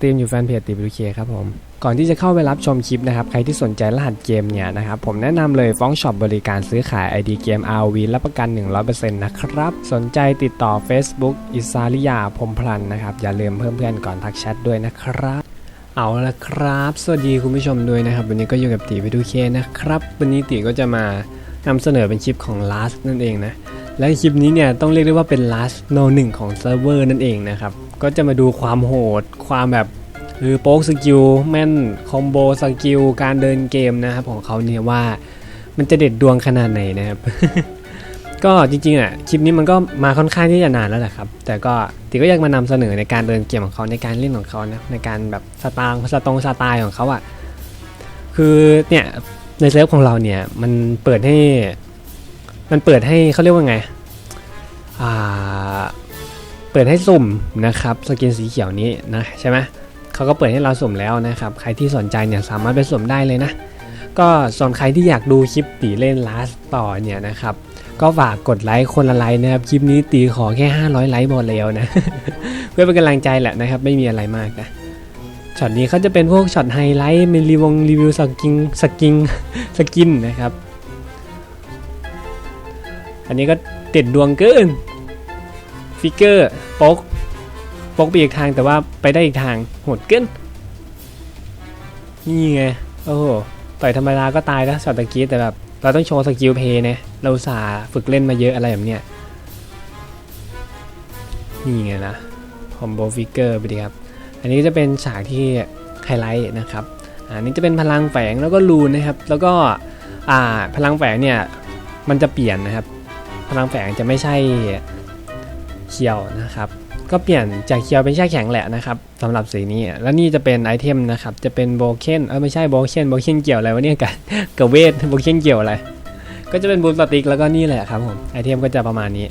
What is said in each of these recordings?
ตรีมอยู่แฟนเพจติบิเคครับผม ก่อนที่จะเข้าไปรับชมคลิปนะครับ ใครที่สนใจรหัสเกมเนี่ยนะครับ ผมแนะนำเลยฟ้องช็อปบริการซื้อขาย ID เกม RV รับประกัน 100%นะครับ สนใจติดต่อ Facebook อิสาริยาพรมพลันนะครับ อย่าลืมเพิ่มเพื่อนก่อนทักแชทด้วยนะครับเอาละครับ สวัสดีคุณผู้ชมด้วยนะครับ วันนี้ก็อยู่กับตีวิดูเคนะครับ วันนี้ตีก็จะมานำเสนอเป็นคลิปของ Last นั่นเองนะ และคลิปนี้เนี่ยต้องเรียกได้ว่าเป็น last no หนึ่งของเซิร์ฟเวอร์นั่นเองนะครับ ก็จะมาดูความโหด ความแบบคือโป๊กสกิลแม่นคอมโบสกิลการเดินเกมนะครับของเขาเนี่ยว่ามันจะเด็ดดวงขนาดไหนนะครับ ก็จริงๆอะคลิปนี้มันก็มาค่อนข้างที่จะนานแล้วแหละครับ แต่ก็ติก็อยากมานำเสนอในการเดินเกมของเขาในการเล่นของเขานะในการแบบสตางค์สตรงสไตล์ของเขาอะคือเนี่ยในเซิร์ฟของเราเนี่ยมันเปิดให้มันเปิดให้เขาเรียกว่าไงอ่า เปิดให้สุ่มนะครับสกินสีเขียวนี้นะใช่ไหมเขาก็เปิดให้เราสุ่มแล้วนะครับ ใครที่สนใจเนี่ยสามารถไปสุ่มได้เลยนะ ก็ส่วนใครที่อยากดูคลิปตีเล่นลาสต่อเนี่ยนะครับก็ฝากกดไลค์คนละไลค์นะครับ คลิปนี้ตีขอแค่ 500 ไลค์พอแล้วนะ เพื่อเป็นกำลังใจแหละนะครับ ไม่มีอะไรมากนะช็อตนี้เขาจะเป็นพวกช็อตไฮไลท์มีรีวงรีวิวสกินสกินสกินนะครับ อันนี้ก็เด็ดดวงเกิน ฟิกเกอร์โป๊กโป๊กไปอีกทางแต่ว่าไปได้อีกทางโหดเกินนี่ไง โอ้โหต่อยธรรมดาก็ตายแล้วช็อตตะกี้แต่แบบเราต้องโชว์สกิลเพย์นะเราสาฝึกเล่นมาเยอะอะไรแบบเนี้ยนี่ไงนะคอมโบฟิกเกอร์ไปดีครับอันนี้จะเป็นฉากที่ไฮไลท์นะครับอันนี้จะเป็นพลังแฝงแล้วก็รูนนะครับ แล้วก็อ่าพลังแฝงเนี่ยมันจะเปลี่ยนนะครับ พลังแฝงจะไม่ใช่ เคียวนะครับ ก็เปลี่ยนจากเคียวเป็นช่แข็งแหละนะครับสำหรับสีนี้ แล้วนี่จะเป็นไอเทมนะครับจะเป็นโบเคนเออไม่ใช่โบเคนโบเคนเกี่ยวอะไรวะเนี่ยกันกับเวทโบเคนเกี่ยวอะไรก็จะเป็นบูมสติกแล้วก็นี่แหละครับผมไอเทมก็จะประมาณนี้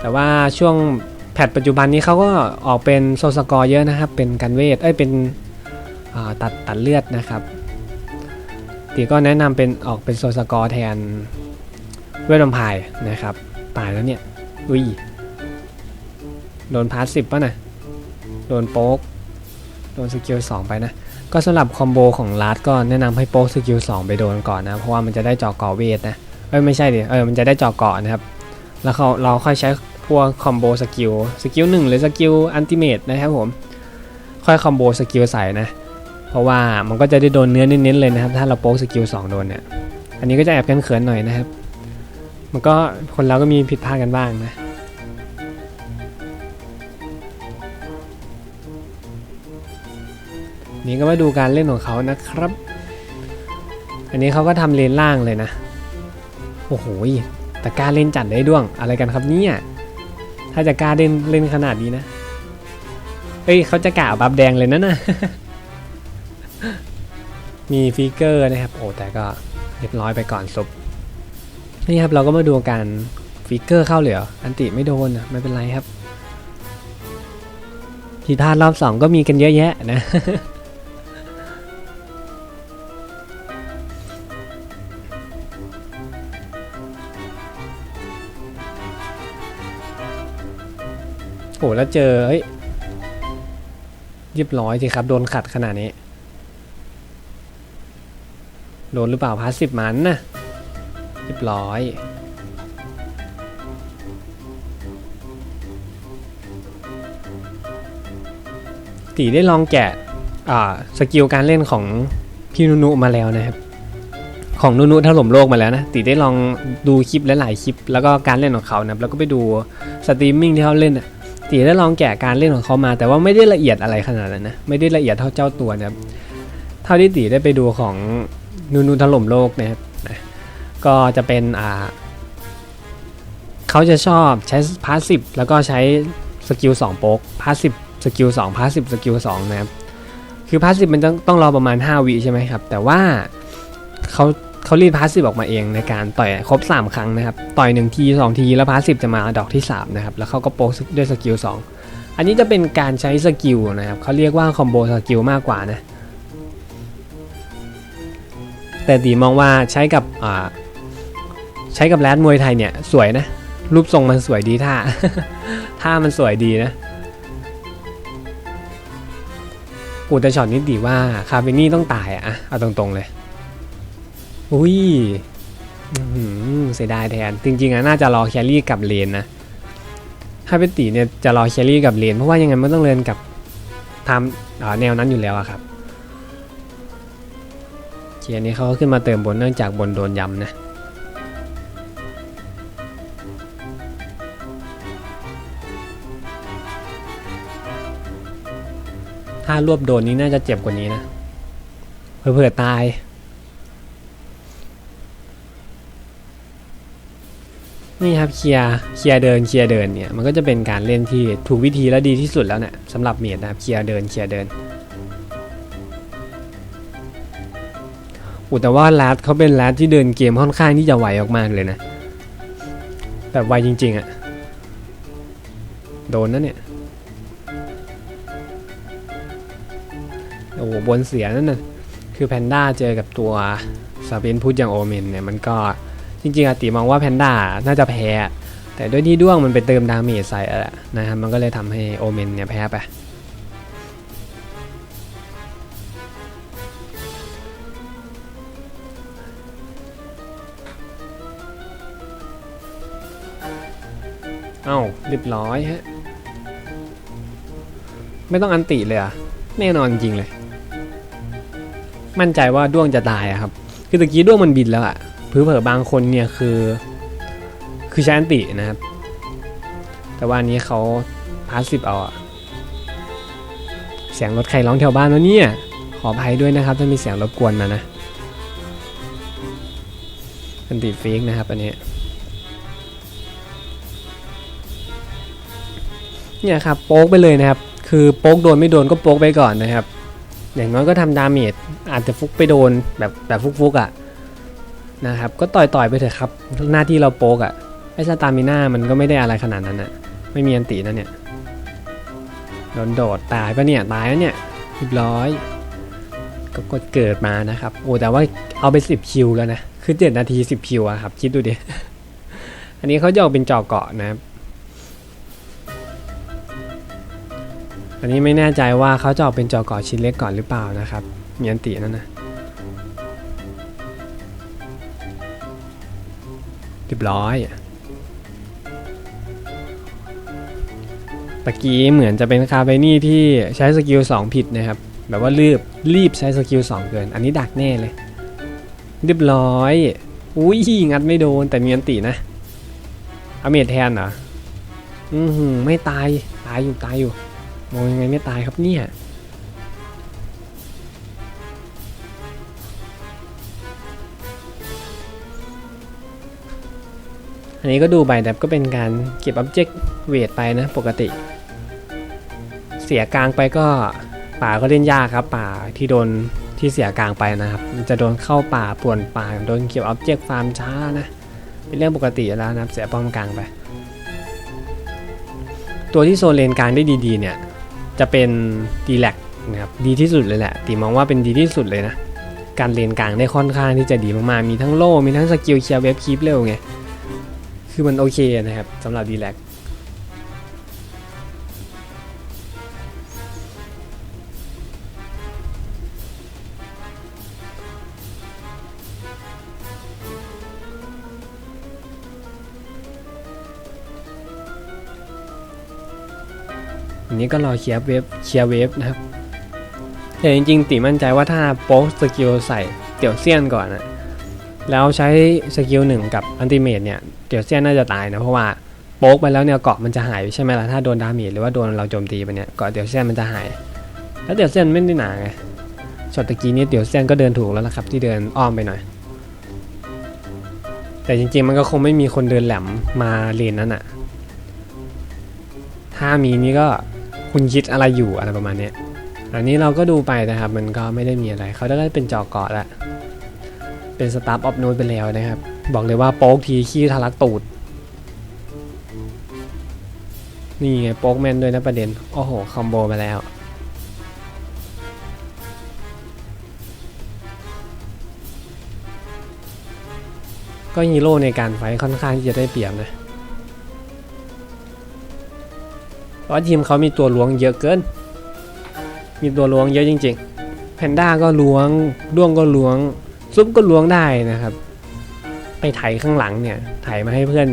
แต่ว่าช่วงแพทปัจจุบันนี้เขาก็ออกเป็นโซสกอร์เยอะนะครับ เป็นกันเวทเอ้ยเป็นตัดตัดเลือดนะครับตีก็แนะนำเป็นออกเป็นโซสกอร์แทนเวทมพายนะครับ ตายแล้วเนี่ย อุ้ย โดนพาสสิบป่ะนะโดนโป๊ก โดนสกิลสองไปนะ ก็สำหรับคอมโบของลัดก็แนะนำให้โป๊กสกิลสองไปโดนก่อนนะ เพราะว่ามันจะได้เจาะเกาะเวทนะ เอ้ยไม่ใช่ดิ เออมันจะได้เจาะเกาะนะครับ แล้วเขาเราค่อยใช้พวกคอมโบสกิล สกิลหนึ่งหรือสกิลอันติเมตนะครับผม ค่อยคอมโบสกิลใส่นะ เพราะว่ามันก็จะได้โดนเนื้อเน้นๆเลยนะครับ ถ้าเราโป๊กสกิล2โดนเนี่ย อันนี้ก็จะแอบเขินๆหน่อยนะครับ มันก็คนเราก็มีผิดพลาดกันบ้างนะ นี่ก็มาดูการเล่นของเขานะครับ อันนี้เขาก็ทำเลนล่างเลยนะ โอ้โหแต่กล้ารเล่นจัดได้ด้วงอะไรกันครับเนี่ย ถ้าจะกล้าเล่นเล่นขนาดนี้นะ เอ้ยเขาจะกล่าวบับแดงเลยนะน่ะมีฟิกเกอร์นะครับ โอ้แต่ก็เรียบร้อยไปก่อนซุป นี่ครับเราก็มาดูการฟิกเกอร์เข้าเลยเหรออันติไม่โดนนะไม่เป็นไรครับผิดพลาดรอบสองก็มีกันเยอะแยะนะโอ้แล้วเจอเฮ้ยเรียบร้อยสิครับ โดนขัดขนาดนี้ โดนหรือเปล่าพาสสิบมันนะ เรียบร้อยตีได้ลองแกะสกิลการเล่นของพี่นุนุมาแล้วนะครับ ของนุนุถล่มโลกมาแล้วนะตีได้ลองดูคลิปหลายๆคลิป แล้วก็การเล่นของเขานะแล้วก็ไปดูสตรีมมิ่งที่เขาเล่นอะตีได้ลองแกะการเล่นของเขามา แต่ว่าไม่ได้ละเอียดอะไรขนาดนั้นนะไม่ได้ละเอียดเท่าเจ้าตัวนะครับเท่าที่ตีได้ไปดูของนูนูถล่มโลกนะครับ ก็จะเป็นอ่าเขาจะชอบใช้พาสซีฟแล้วก็ใช้สกิล2โป๊กพาสซีฟสกิล2พาสซีฟสกิล2นะครับ คือพาสซีฟมันต้องต้องรอประมาณ 5วิใช่ไหมครับ แต่ว่าเขาเขารีดพาสซีฟออกมาเองในการต่อยครบ 3 ครั้งนะครับ ต่อย1ที2 ทีแล้วพาสซีฟจะมาดอกที่ 3 นะครับ แล้วเขาก็โป๊กด้วยสกิล2อันนี้จะเป็นการใช้สกิลนะครับเขาเรียกว่าคอมโบสกิลมากกว่านะแต่ตีมองว่าใช้กับอ่า ใช้กับแรดมวยไทยเนี่ยสวยนะ รูปทรงมันสวยดีท่า ท่ามันสวยดีนะปูแต่ช็อตนี้ดีว่าคาเฟนี่ต้องตายอะเอาตรงๆเลย อุ้ยเสียดายแทน จริงๆอะน่าจะรอแครี่กับเลนนะถ้าเป็นตีเนี่ยจะรอแครี่กับเลนเพราะว่ายังไงมันต้องเรียนกับทำแนวนั้นอยู่แล้วอะครับเกียร์นี้เขาก็ขึ้นมาเติมบนเนื่องจากบนโดนยำนะ ถ้ารวบโดนนี้น่าจะเจ็บกว่านี้นะ เผื่อตาย นี่ครับเคลียร์เคลียร์เดินเคลียร์เดินเนี่ยมันก็จะเป็นการเล่นที่ถูกวิธีและดีที่สุดแล้วเนี่ยสำหรับเมียดนะครับเคลียร์เดินเคลียร์เดินอุแต่ว่าแรดเขาเป็นแรดที่เดินเกมค่อนข้างที่จะไวออกมากเลยนะ แบบไวจริงๆอะโดนนะเนี่ย โอ้โหบนเสียนั่นน่ะคือแพนด้าเจอกับตัวซาเบนพูดอย่างโอเมนเนี่ยมันก็จริงๆอาติมองว่าแพนด้าน่าจะแพ้ แต่ด้วยที่ด้วงมันไปเติมดาเมจใส่อะนะครับมันก็เลยทำให้โอเมนเนี่ยแพ้ไปเอ้าเรียบร้อยฮะ ไม่ต้องอันติเลยอะแน่นอนจริงเลย มั่นใจว่าด้วงจะตายอะครับ คือตะกี้ด้วงมันบินแล้วอะเผื่อเผอบางคนเนี่ยคือ คือใช้อันตินะครับ แต่ว่าอันนี้เขาพาสซีฟเอาอะเสียงรถใครร้องแถวบ้านวะเนี่ย ขออภัยด้วยนะครับ ถ้ามีเสียงรบกวนมานะ อันติฟิกนะครับอันนี้เนี่ยครับโป๊กไปเลยนะครับ คือโป๊กโดนไม่โดนก็โป๊กไปก่อนนะครับ อย่างน้อยก็ทำดาเมจอาจจะฟุกไปโดนแบบแบบฟุกๆอะนะครับ ก็ต่อยต่อยๆไปเถอะครับ หน้าที่เราโป๊กอะไอ้สตามิน่ามันก็ไม่ได้อะไรขนาดนั้นอะ ไม่มีอันตินะเนี่ยโดนโดดตายปะเนี่ยตายแล้วเนี่ยเรียบร้อย ก็กดเกิดมานะครับ โอ้แต่ว่าเอาไป10คิวแล้วนะ คือ 7 นาที 10คิวอะครับ คิดดูดิ อันนี้เขาจะออกเป็นจอเกาะนะครับ อันนี้ไม่แน่ใจว่าเขาจะออกเป็นจอก่อชิ้นเล็กก่อนหรือเปล่านะครับมีอันตินั่นนะเรียบร้อยตะกี้เหมือนจะเป็นคาเฟนี่ที่ใช้สกิล2ผิดนะครับ แบบว่ารีบรีบใช้สกิล2เกิน อันนี้ดักแน่เลย เรียบร้อย อุ้ยงัดไม่โดนแต่มีอันตินะเอาเมทแทนเหรอ อือหือไม่ตาย ตายอยู่ตายอยู่ มองยังไงไม่ตายครับเนี่ยอันนี้ก็ดูใบแบบก็เป็นการเก็บ Object เวทไปนะปกติ เสียกลางไปก็ป่าก็เล่นยากครับ ป่าที่โดนที่เสียกลางไปนะครับมันจะโดนเข้าป่าป่วนป่าโดนเก็บ Object ฟาร์มช้านะเป็นเรื่องปกติแล้วนะครับเสียป้อมกลางไป ตัวที่โซนเลนกลางได้ดีๆเนี่ย จะเป็นดีแลกนะครับดีที่สุดเลยแหละตีมองว่าเป็นดีที่สุดเลยนะ การเลนกลางได้ค่อนข้างที่จะดีมากๆ มีทั้งโล่ มีทั้งสกิลเคลียร์เว็บคลิปเร็วไง คือมันโอเคนะครับสำหรับดีแลก นี้ก็รอเคลียร์เว็บเคลียร์เว็บนะครับแต่จริงๆติมั่นใจว่าถ้าโป๊กสกิลใส่เตี่ยวเซียนก่อนนะแล้วใช้สกิลหนึ่งกับอันติเมตเนี่ยเตี่ยวเซียนน่าจะตายนะเพราะว่าโป๊กไปแล้วเนี่ยเกาะมันจะหายใช่ไหมล่ะถ้าโดนดาเมจหรือว่าโดนเราโจมตีไปเนี่ยเกาะเตี่ยวเซียนมันจะหาย แล้วเตี่ยวเซียนไม่ได้หนาไงช็อตตะกี้นี้เตี่ยวเซียนก็เดินถูกแล้วละครับที่เดินอ้อมไปหน่อย แต่จริงๆมันก็คงไม่มีคนเดินแหลมมาเลนนั้นอะถ้ามีนี่ก็ คุณคิดอะไรอยู่อะไรประมาณนี้อันนี้เราก็ดูไปนะครับ มันก็ไม่ได้มีอะไร เขาได้เป็นจอเกาะละเป็นสตาร์ทออฟโนดไปแล้วนะครับ บอกเลยว่าโป๊กทีขี้ทะลักตูด นี่ไงโป๊กแมนด้วยนะประเด็น โอ้โห คอมโบมาแล้วก็ฮีโร่ในการไฟค่อนข้างที่จะได้เปรียบนะ เพราะทีมเขามีตัวล้วงเยอะเกิน มีตัวล้วงเยอะจริง ๆ แพนด้าก็ล้วงด้วงก็ล้วง ซุปก็ล้วงได้นะครับ ไปไถข้างหลังเนี่ยไถมาให้เพื่อน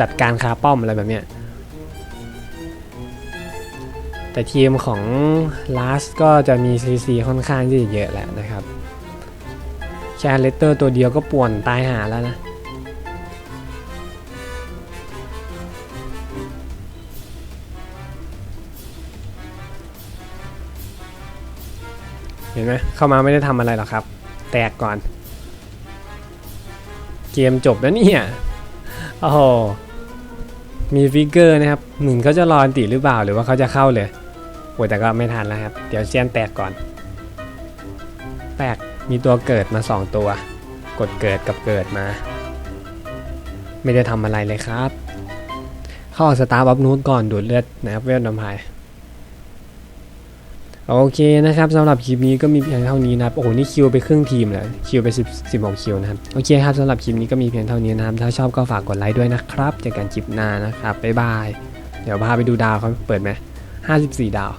จัดการคาป้อมอะไรแบบเนี้ยแต่ทีมของลาสก็จะมีซีซีค่อนข้างที่จะเยอะแหละนะครับ แชร์เลตเตอร์ตัวเดียวก็ป่วนตายหาแล้วนะ เห็นไหมเข้ามาไม่ได้ทำอะไรหรอกครับ แตกก่อน เกมจบแล้วเนี่ยโอ้โหมีฟิกเกอร์นะครับหนึ่งเขาจะรออันติหรือเปล่าหรือว่าเขาจะเข้าเลยโอ้แต่ก็ไม่ทันแล้วครับ เดี๋ยวเซียนแตกก่อน แตกมีตัวเกิดมา 2 ตัว กดเกิดกับเกิดมา ไม่ได้ทำอะไรเลยครับ เข้าออสตาร์บัฟนูตก่อนดูดเลือดนะครับเวลนำพาย โอเคนะครับสำหรับคลิปนี้ก็มีเพียงเท่านี้นะครับโอ้โหนี่คิวไปครึ่งทีมเลยคิวไป10 16คิวนะครับโอเคครับสำหรับคลิปนี้ก็มีเพียงเท่านี้นะครับถ้าชอบก็ฝากกดไลค์ด้วยนะครับเจอกันคลิปหน้านะครับบ๊ายบายเดี๋ยวพาไปดูดาวเขาเปิดไหม54 ดาว